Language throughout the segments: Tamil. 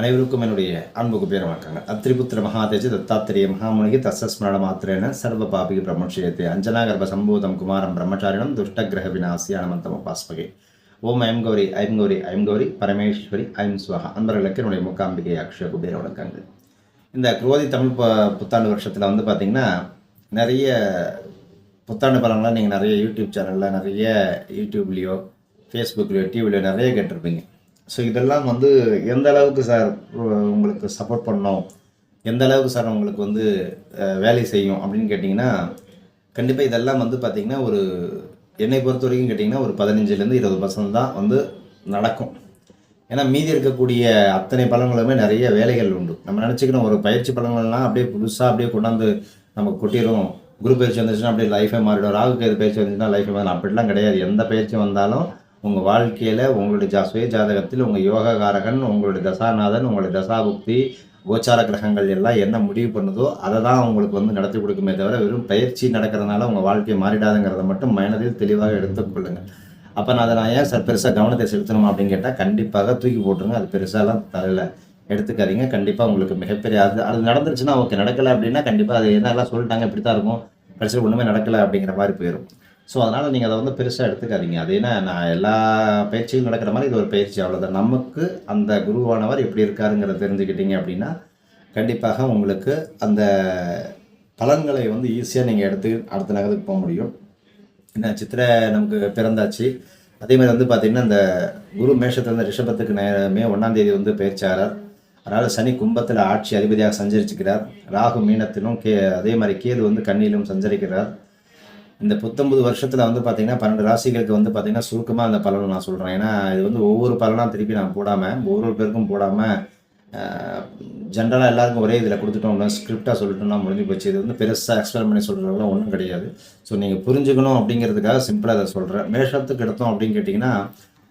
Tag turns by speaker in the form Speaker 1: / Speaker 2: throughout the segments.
Speaker 1: அனைவருக்கும் என்னுடைய அன்புக்கு பேர் வணக்கங்க அத்திரிபுத்திர மகாதேஜ தத்தாத்திரிய மகாமுனிகி தசஸ்மரண மாத்திரேன சர்வ பாபிகி பிரம்மட்சயத்தை. அஞ்சனாகர்ப சம்பூதம் குமாரம் பிரம்மச்சாரிணம் துஷ்டகிரக விநாசி அனமந்தம பாஸ்பகை. ஓம் ஐம் கௌரி ஐம் கௌரி ஐம் கௌரி பரமேஸ்வரி ஐம் சுவகா அன்பர்களுக்கு என்னுடைய முக்காம்பிகை அக்ஷய குபேர வணக்கங்கள். இந்த குரோதி தமிழ் புத்தாண்டு வருஷத்தில் வந்து பார்த்திங்கன்னா நிறைய புத்தாண்டு பலன்லாம் நீங்கள் நிறைய யூடியூப் சேனலில் நிறைய யூடியூப்லேயோ ஃபேஸ்புக்லேயோ டிவிலையோ நிறைய கேட்டிருப்பீங்க. ஸோ இதெல்லாம் வந்து எந்த அளவுக்கு சார் உங்களுக்கு சப்போர்ட் பண்ணோம்? எந்த அளவுக்கு சார் உங்களுக்கு வந்து வேலை செய்யும் அப்படின்னு கேட்டிங்கன்னா கண்டிப்பாக இதெல்லாம் வந்து பார்த்திங்கன்னா ஒரு என்னை பொறுத்த வரைக்கும் கேட்டிங்கன்னா ஒரு பதினஞ்சுலேருந்து இருபது பர்சன்ட் தான் வந்து நடக்கும். ஏன்னா மீதி இருக்கக்கூடிய அத்தனை பழங்களுமே நிறைய வேலைகள் உண்டு. நம்ம நினச்சிக்கணும் ஒரு பயிற்சி பழங்கள்லாம் அப்படியே புதுசாக அப்படியே கொண்டாந்து நமக்கு கொட்டிடும் குரு பயிற்சி வந்துச்சுன்னா அப்படியே லைஃபே மாறிடும். ராகு கேது பயிற்சி வந்துச்சுன்னா லைஃபே மாறிடும். அப்படிலாம் கிடையாது. எந்த பயிற்சி வந்தாலும் உங்கள் வாழ்க்கையில் உங்களுடைய ஜா சுய ஜாதகத்தில் உங்கள் யோககாரகன் உங்களுடைய தசாநாதன் உங்களுடைய தசாபுக்தி கோச்சார கிரகங்கள் எல்லாம் என்ன முடிவு பண்ணுதோ அதை தான் உங்களுக்கு வந்து நடத்தி கொடுக்குமே தவிர வெறும் பயிற்சி நடக்கிறதுனால உங்கள் வாழ்க்கையை மாறிடாதுங்கிறத மட்டும் மனதில் தெளிவாக எடுத்துக்கொள்ளுங்கள் அப்போ நான் அதை நான் ஏன் சார் பெருசாக கவனத்தை செலுத்தணும் அப்படின்னு கேட்டால் கண்டிப்பாக தூக்கி போட்டுருங்க. அது பெருசாலாம் தலையில் எடுத்துக்காதீங்க. கண்டிப்பாக உங்களுக்கு மிகப்பெரிய அது அது நடந்துருச்சுன்னா ஓகே நடக்கலை அப்படின்னா கண்டிப்பாக அது என்னெல்லாம் சொல்லிட்டாங்க இப்படி தான் இருக்கும். கடைசியில் ஒன்றுமே நடக்கலை அப்படிங்கிற மாதிரி போயிடும் ஸோ அதனால் நீங்கள் அதை வந்து பெருசாக எடுத்துக்காதீங்க. அது என்ன நான் எல்லா பயிற்சியும் நடக்கிற மாதிரி இது ஒரு பயிற்சி அவ்வளோதான் நமக்கு அந்த குருவானவர் எப்படி இருக்காருங்கிறத தெரிஞ்சுக்கிட்டீங்க அப்படின்னா கண்டிப்பாக உங்களுக்கு அந்த பலன்களை வந்து ஈஸியாக நீங்கள் எடுத்து அடுத்த நகருக்கு போக முடியும். என்ன சித்திரை நமக்கு பிறந்தாச்சு. அதே மாதிரி வந்து பார்த்திங்கன்னா இந்த குரு மேஷத்துலேருந்து ரிஷபத்துக்கு நே- மே வந்து பயிற்சியாளர். அதனால் சனி கும்பத்தில் ஆட்சி அதிபதியாக சஞ்சரிச்சுக்கிறார். ராகு மீனத்திலும் கே அதே மாதிரி கேது வந்து கண்ணியிலும் சஞ்சரிக்கிறார். இந்த புத்தொம்பது வருஷத்தில் வந்து பார்த்தீங்கன்னா பன்னெண்டு ராசிகளுக்கு வந்து பார்த்தீங்கன்னா சுருக்கமாக அந்த பலனை நான் சொல்கிறேன் ஏன்னா இது வந்து ஒவ்வொரு பலனாக திருப்பி நான் போடாமல் ஒவ்வொரு பேருக்கும் போடாமல் ஜென்ரலாக எல்லாருக்கும் ஒரே இதில் கொடுத்துட்டோம் ஸ்கிரிப்டாக சொல்லிட்டோம்னா முடிஞ்சு போச்சு. இது வந்து பெருசாக எக்ஸ்பிளைன் பண்ணி சொல்கிறவங்களாம் ஒன்றும் கிடையாது. ஸோ நீங்கள் புரிஞ்சுக்கணும் அப்படிங்கிறதுக்காக சிம்பிளாக அதை சொல்கிறேன் மேஷத்துக்கு எடுத்தோம் அப்படின்னு கேட்டிங்கன்னா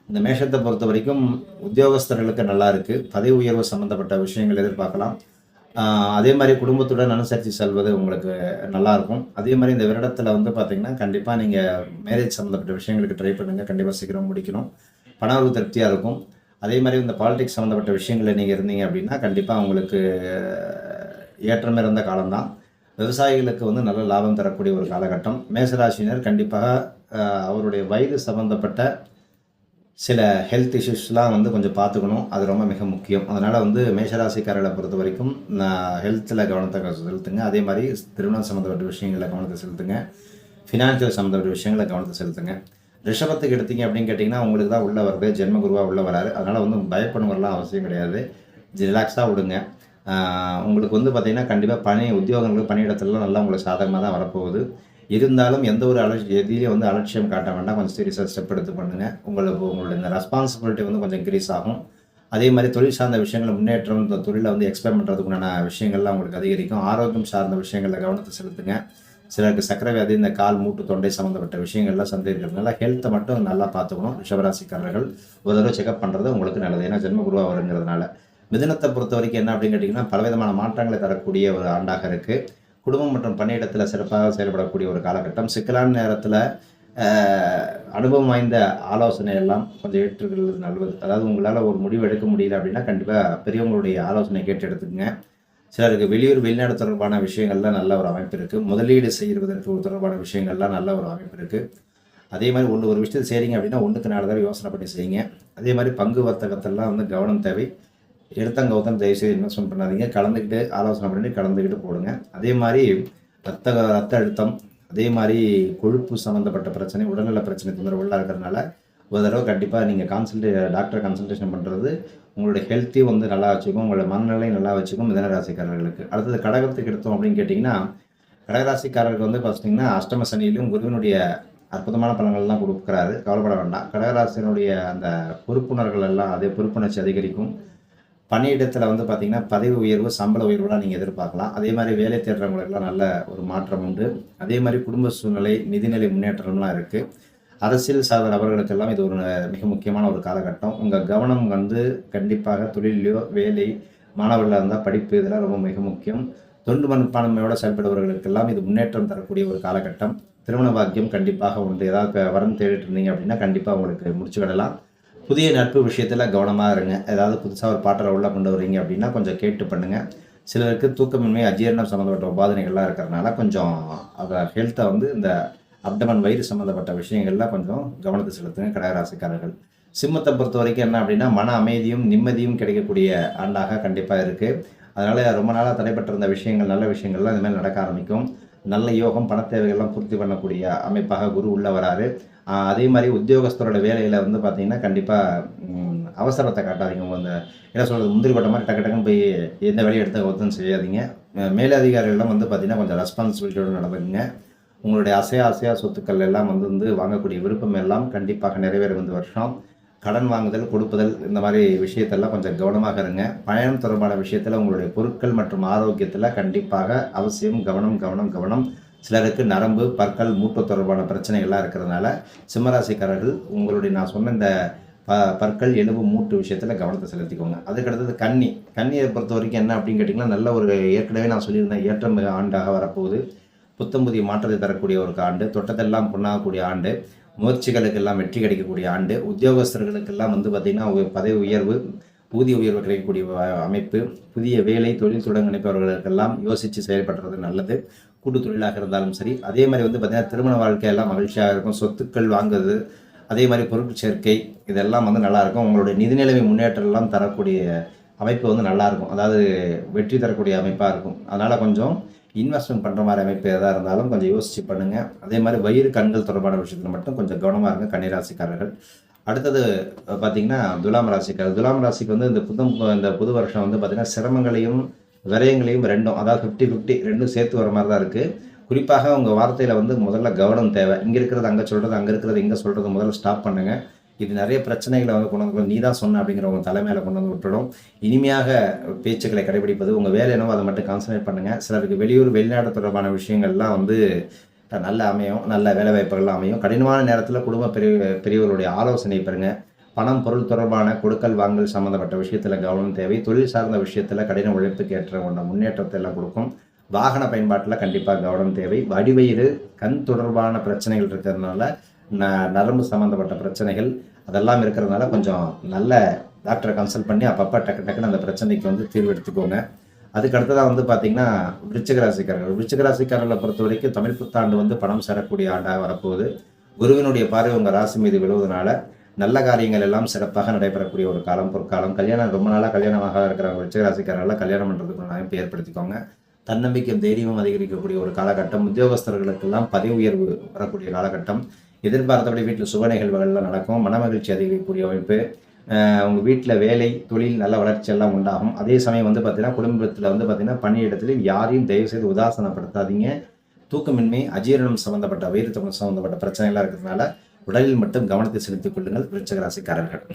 Speaker 1: இந்த மேஷத்தை பொறுத்த வரைக்கும் உத்தியோகஸ்தர்களுக்கு நல்லா இருக்குது பதவி உயர்வு சம்மந்தப்பட்ட விஷயங்கள் எதிர்பார்க்கலாம். அதே மாதிரி குடும்பத்துடன் அனுசரித்து செல்வது உங்களுக்கு நல்லாயிருக்கும். அதே மாதிரி இந்த வருடத்தில் வந்து பார்த்தீங்கன்னா கண்டிப்பாக நீங்கள் மேரேஜ் சம்மந்தப்பட்ட விஷயங்களுக்கு ட்ரை பண்ணுங்கள் கண்டிப்பாக சீக்கிரம் முடிக்கணும். பணவரவு திருப்தியாக இருக்கும். அதே மாதிரி இந்த பாலிடிக்ஸ் சம்மந்தப்பட்ட விஷயங்களில் நீங்கள் இருந்தீங்க அப்படின்னா கண்டிப்பாக உங்களுக்கு ஏற்றம் இருந்த காலம்தான். விவசாயிகளுக்கு வந்து நல்ல லாபம் தரக்கூடிய ஒரு காலகட்டம். மேசராசினர் கண்டிப்பாக அவருடைய வயது சம்மந்தப்பட்ட சில ஹெல்த் இஷ்யூஸ்லாம் வந்து கொஞ்சம் பார்த்துக்கணும். அது ரொம்ப மிக முக்கியம். அதனால் வந்து மேஷராசிக்காரர்களை பொறுத்த வரைக்கும் ஹெல்த்தில் கவனத்தை செலுத்துங்க. அதே மாதிரி திருமணம் சம்மந்தப்பட்ட விஷயங்களில் கவனத்தை செலுத்துங்க. ஃபினான்ஷியல் சம்மந்தப்பட்ட விஷயங்களை கவனத்தை செலுத்துங்க. ரிஷபத்துக்கு எடுத்தீங்க அப்படின்னு கேட்டிங்கன்னா உங்களுக்கு தான் உள்ளே வருது ஜென்ம குருவாக உள்ளே வராரு. அதனால் வந்து பயப்படணுங்கலாம் அவசியம் கிடையாது. ரிலாக்ஸாக விடுங்க. உங்களுக்கு வந்து பார்த்திங்கன்னா கண்டிப்பாக பணி உத்தியோகங்களுக்கு பணியிடத்துலலாம் நல்லா உங்களுக்கு சாதகமாக தான் வரப்போகுது. இருந்தாலும் எந்த ஒரு அலட்சி எதிலையும் வந்து அலட்சியம் காட்ட வேண்டாம். கொஞ்சம் சீரியஸாக ஸ்டெப் எடுத்து பண்ணுங்கள் உங்களுக்கு உங்களுடைய இந்த ரெஸ்பான்சிபிலிட்டி வந்து கொஞ்சம் இன்க்ரீஸ் ஆகும். அதே மாதிரி தொழில் சார்ந்த விஷயங்கள் முன்னேற்றம் இந்த தொழிலை வந்து எக்ஸ்பேர் பண்ணுறதுக்குண்டான விஷயங்கள்லாம் உங்களுக்கு அதிகரிக்கும். ஆரோக்கியம் சார்ந்த விஷயங்களில் கவனத்தை செலுத்துங்க. சிலருக்கு சக்கரை வியாதி இந்த கால் மூட்டு தொண்டை சம்மந்தப்பட்ட விஷயங்கள்லாம் சந்தேகிக்கிறதுனால ஹெல்த்தை மட்டும் நல்லா பார்த்துக்கணும். ரிஷபராசிக்காரர்கள் ஒரு தடவை செக்அப் பண்ணுறது உங்களுக்கு நல்லது. ஏன்னா ஜென்ம குருவாக வருங்கிறதுனால மிதனத்தை பொறுத்த வரைக்கும் என்ன அப்படின்னு கேட்டிங்கன்னா பலவிதமான மாற்றங்களை தரக்கூடிய ஒரு ஆண்டாக இருக்குது குடும்பம் மற்றும் பணியிடத்தில் சிறப்பாக செயல்படக்கூடிய ஒரு காலகட்டம். சிக்கலான நேரத்தில் அனுபவம் வாய்ந்த ஆலோசனை எல்லாம் கொஞ்சம் ஏற்றுக்கிறது நல்லது. அதாவது உங்களால் ஒரு முடிவு எடுக்க முடியல அப்படின்னா கண்டிப்பாக பெரியவங்களுடைய ஆலோசனை கேட்டு எடுத்துக்கங்க. சிலருக்கு வெளியூர் வெளிநாடு தொடர்பான விஷயங்கள்லாம் நல்ல ஒரு அமைப்பு இருக்குது முதலீடு செய்வதற்கு தொடர்பான விஷயங்கள்லாம் நல்ல ஒரு அமைப்பு இருக்குது அதே மாதிரி ஒன்று ஒரு விஷயத்தை செய்கிறீங்க அப்படின்னா ஒன்றுக்கு நாலு தடவை யோசனை பண்ணி செய்யுங்க. அதே மாதிரி பங்கு வர்த்தகத்தெல்லாம் வந்து கவனம் தேவை. எடுத்தங்கவுத்தன் தயவுசெய்து இன்வெஸ்ட்மெண்ட் பண்ணாதீங்க. கலந்துக்கிட்டு ஆலோசனை பண்ணி கலந்துக்கிட்டு போடுங்க. அதே மாதிரி ரத்த ரத்த அழுத்தம் அதே மாதிரி கொழுப்பு சம்மந்தப்பட்ட பிரச்சனை உடல்நல பிரச்சனை தொந்தரவுலாம் இருக்கிறதுனால ஒரு தடவை கண்டிப்பாக நீங்கள் கான்சல்டே டாக்டரை கன்சல்டேஷன் பண்ணுறது உங்களுடைய ஹெல்த்தையும் வந்து நல்லா வச்சுக்கும் உங்களோட மனநிலையும் நல்லா வச்சுக்கும் மிதனராசிக்காரர்களுக்கு அடுத்தது கடகத்துக்கு எடுத்தோம் அப்படின்னு கேட்டிங்கன்னா கடகராசிக்காரருக்கு வந்து பார்த்தீங்கன்னா அஷ்டம சனியிலும் குருவினுடைய அற்புதமான பலன்கள்லாம் கொடுக்குறாரு. கவலைப்பட வேண்டாம். கடகராசினுடைய அந்த பொறுப்புணர்கள் எல்லாம் அதே பொறுப்புணர்ச்சி அதிகரிக்கும். பணியிடத்தில் வந்து பார்த்திங்கன்னா பதவி உயர்வு சம்பள உயர்வுலாம் நீங்கள் எதிர்பார்க்கலாம். அதே மாதிரி வேலை தேடுறவங்களுக்கெல்லாம் நல்ல ஒரு மாற்றம் உண்டு. அதே மாதிரி குடும்ப சூழ்நிலை நிதிநிலை முன்னேற்றம்லாம் இருக்குது அரசியல் சார்ந்த நபர்களுக்கெல்லாம் இது ஒரு மிக முக்கியமான ஒரு காலகட்டம். உங்கள் கவனம் வந்து கண்டிப்பாக தொழிலையோ வேலை மாணவர்களாக இருந்தால் படிப்பு இதெல்லாம் ரொம்ப மிக முக்கியம். தொண்டு மனப்பான்மையோடு செயல்படுபவர்களுக்கெல்லாம் இது முன்னேற்றம் தரக்கூடிய ஒரு காலகட்டம். திருமண பாக்கியம் கண்டிப்பாக உண்டு. ஏதாவது வரம் தேடிட்டு இருந்தீங்க அப்படின்னா கண்டிப்பாக உங்களுக்கு முடிச்சு விடலாம் புதிய நட்பு விஷயத்தில் கவனமாக இருங்க. ஏதாவது புதுசாக ஒரு பாட்டரை உள்ள கொண்டு வரீங்க அப்படின்னா கொஞ்சம் கேட்டு பண்ணுங்கள் சிலருக்கு தூக்கமின்மை அஜீரணம் சம்மந்தப்பட்ட உபாதனைகள்லாம் இருக்கிறனால கொஞ்சம் அதை ஹெல்த்தை வந்து இந்த அப்டமன் வயிறு சம்மந்தப்பட்ட விஷயங்கள்லாம் கொஞ்சம் கவனத்தை செலுத்துங்க கடகராசிக்காரர்கள். சிம்மத்தை பொறுத்த வரைக்கும் என்ன அப்படின்னா மன அமைதியும் நிம்மதியும் கிடைக்கக்கூடிய ஆண்டாக கண்டிப்பாக இருக்குது அதனால் ரொம்ப நாளாக தடைப்பட்டிருந்த விஷயங்கள் நல்ல விஷயங்கள்லாம் இனிமேல் நடக்க ஆரம்பிக்கும். நல்ல யோகம் பண தேவைகள்லாம் பூர்த்தி பண்ணக்கூடிய அமைப்பாக குரு உள்ள வராரு. அதே மாதிரி உத்தியோகஸ்தரோட வேலையில் வந்து பார்த்தீங்கன்னா கண்டிப்பாக அவசரத்தை காட்டாதீங்க. உங்கள் அந்த என்ன சொல்கிறது முந்திரி கொட்ட மாதிரி டக்கு டக்குன்னு போய் எந்த வேலையை எடுத்த ஒருத்தரும் செய்யாதீங்க. மேலதிகாரிகள்லாம் மேலதிகாரிகளிடம் வந்து பார்த்தீங்கன்னா கொஞ்சம் ரெஸ்பான்சிபிலிட்டியோடு நடந்துக்குங்க. உங்களுடைய அசையா அசையா சொத்துக்கள் எல்லாம் வந்து வந்து வாங்கக்கூடிய விருப்பம் எல்லாம் கண்டிப்பாக நிறைவேற வந்து வருஷம். கடன் வாங்குதல் கொடுப்புதல் இந்த மாதிரி விஷயத்தெல்லாம் கொஞ்சம் கவனமாக இருங்க. பயணம் தொடர்பான விஷயத்தில் உங்களுடைய பொருட்கள் மற்றும் ஆரோக்கியத்தில் கண்டிப்பாக அவசியம் கவனம் கவனம் கவனம். சிலருக்கு நரம்பு பற்கள் மூட்டு தொடர்பான பிரச்சனைகள்லாம் இருக்கிறதுனால சிம்மராசிக்காரர்கள் உங்களுடைய நான் சொன்ன இந்த ப பற்கள் எலும்பு மூட்டு விஷயத்தில் கவனத்தை செலுத்திக்கோங்க. அதுக்கடுத்தது கன்னி கன்னியை பொறுத்த வரைக்கும் என்ன அப்படின்னு கேட்டிங்கன்னா நல்ல ஒரு ஏற்கனவே நான் சொல்லியிருந்தேன் ஏற்றம் மிக ஆண்டாக வரப்போகுது. புத்தம் புதிய மாற்றத்தை தரக்கூடிய ஒரு ஆண்டு தொட்டத்தெல்லாம் பொண்ணாகக்கூடிய ஆண்டு. முயற்சிகளுக்கெல்லாம் வெற்றி கிடைக்கக்கூடிய ஆண்டு. உத்தியோகஸ்தர்களுக்கெல்லாம் வந்து பார்த்திங்கன்னா பதவி உயர்வு ஊதிய உயர்வு கிடைக்கக்கூடிய அமைப்பு புதிய வேலை தொழில் தொடங்க நினைப்பவர்களுக்கெல்லாம் யோசித்து செயல்படுறது நல்லது. கூட்டு தொழிலாக இருந்தாலும் சரி. அதே மாதிரி வந்து பார்த்திங்கன்னா திருமண வாழ்க்கையெல்லாம் மகிழ்ச்சியாக இருக்கும். சொத்துக்கள் வாங்குறது அதே மாதிரி பொருட்கள் சேர்க்கை இதெல்லாம் வந்து நல்லாயிருக்கும். உங்களுடைய நிதிநிலைமை முன்னேற்றம்லாம் தரக்கூடிய அமைப்பு வந்து நல்லாயிருக்கும். அதாவது வெற்றி தரக்கூடிய அமைப்பாக இருக்கும். அதனால் கொஞ்சம் இன்வெஸ்ட்மெண்ட் பண்ணுற மாதிரி அமைப்பு எதாக இருந்தாலும் கொஞ்சம் யோசிச்சு பண்ணுங்கள் அதே மாதிரி வயிறு கண்கள் தொடர்பான விஷயத்தில் மட்டும் கொஞ்சம் கவனமாக இருங்க கன்னிராசிக்காரர்கள். அடுத்தது பார்த்திங்கன்னா பார்த்தீங்கன்னா துலாம் ராசிக்காரர். துலாம் ராசிக்கு வந்து இந்த புதம் இந்த புது வருஷம் வந்து பார்த்திங்கன்னா சிரமங்களையும் விரயங்களையும் ரெண்டும் அதாவது ஃபிஃப்டி ஃபிஃப்டி ரெண்டும் சேர்த்து வர மாதிரி தான் இருக்குது குறிப்பாக உங்கள் வார்த்தையில் வந்து முதல்ல கவனம் தேவை. இங்கே இருக்கிறது அங்கே சொல்கிறது அங்கே இருக்கிறது இங்கே சொல்கிறது முதல்ல ஸ்டாப் பண்ணுங்கள் இது நிறைய பிரச்சனைகளை வந்து கொண்டு வந்து நீ தான் சொன்ன அப்படிங்கிற உங்கள் தலைமையில் கொண்டு வந்து விட்டுடும். இனிமையாக பேச்சுக்களை கடைபிடிப்பது உங்கள் வேலை என்னவோ அதை மட்டும் கான்சன்ட்ரேட் பண்ணுங்கள் சிலருக்கு வெளியூர் வெளிநாடு தொடர்பான விஷயங்கள்லாம் வந்து நல்ல அமையும். நல்ல வேலை அமையும். கடினமான நேரத்தில் குடும்ப பெரிய பெரியவர்களுடைய ஆலோசனை பெறுங்க. பணம் பொருள் தொடர்பான கொடுக்கல் வாங்கல் சம்மந்தப்பட்ட விஷயத்தில் கவனம் தேவை. தொழில் சார்ந்த விஷயத்தில் கடின உழைப்புக்கு ஏற்ற கொண்ட முன்னேற்றத்தை எல்லாம் கொடுக்கும். வாகன பயன்பாட்டில் கண்டிப்பாக கவனம் தேவை. வடிவயிறு கண் தொடர்பான பிரச்சனைகள் இருக்கிறதுனால ந நரம்பு சம்மந்தப்பட்ட பிரச்சனைகள் அதெல்லாம் இருக்கிறதுனால கொஞ்சம் நல்ல டாக்டரை கன்சல்ட் பண்ணி அப்பப்போ டக்கு டக்குன்னு அந்த பிரச்சனைக்கு வந்து தீர்வு எடுத்துக்கோங்க. அதுக்கு அடுத்ததாக வந்து பார்த்தீங்கன்னா விருச்சிக ராசிக்காரர்கள். ராசிக்காரர்களை பொறுத்த வரைக்கும் தமிழ் புத்தாண்டு வந்து பணம் சேரக்கூடிய ஆண்டாக வரப்போகுது. குருவினுடைய பார்வை உங்கள் ராசி மீது விழுவதனால நல்ல காரியங்கள் எல்லாம் சிறப்பாக நடைபெறக்கூடிய ஒரு காலம் பொற்காலம். கல்யாணம் ரொம்ப நாளாக கல்யாணமாக இருக்கிற விருச்சகராசிக்காரர்களை கல்யாணம் பண்ணுறதுக்கு அமைப்பு ஏற்படுத்திக்கோங்க. தன்னம்பிக்கையும் தைரியமும் அதிகரிக்கக்கூடிய ஒரு காலகட்டம். உத்தியோகஸ்தர்களுக்கெல்லாம் பதவி உயர்வு வரக்கூடிய காலகட்டம். எதிர்பார்த்தபடி வீட்டில் சுப நிகழ்வுகள்லாம் நடக்கும். மனமகிழ்ச்சி அதிகரிக்கக்கூடிய அமைப்பு. உங்கள் வீட்டில் வேலை தொழில் நல்ல வளர்ச்சி எல்லாம் உண்டாகும். அதே சமயம் வந்து பார்த்தீங்கன்னா குடும்பத்தில் வந்து பார்த்தீங்கன்னா பணியிடத்தில் யாரையும் தயவு செய்து உதாசனப்படுத்தாதீங்க. தூக்கமின்மை அஜீரணம் சம்பந்தப்பட்ட வயிறு சம்பந்தப்பட்ட பிரச்சனைகள்லாம் இருக்கிறதுனால உடலில் மட்டும் கவனத்தை செலுத்திக் கொள்ளுங்கள் விருச்சகராசிக்காரர்கள்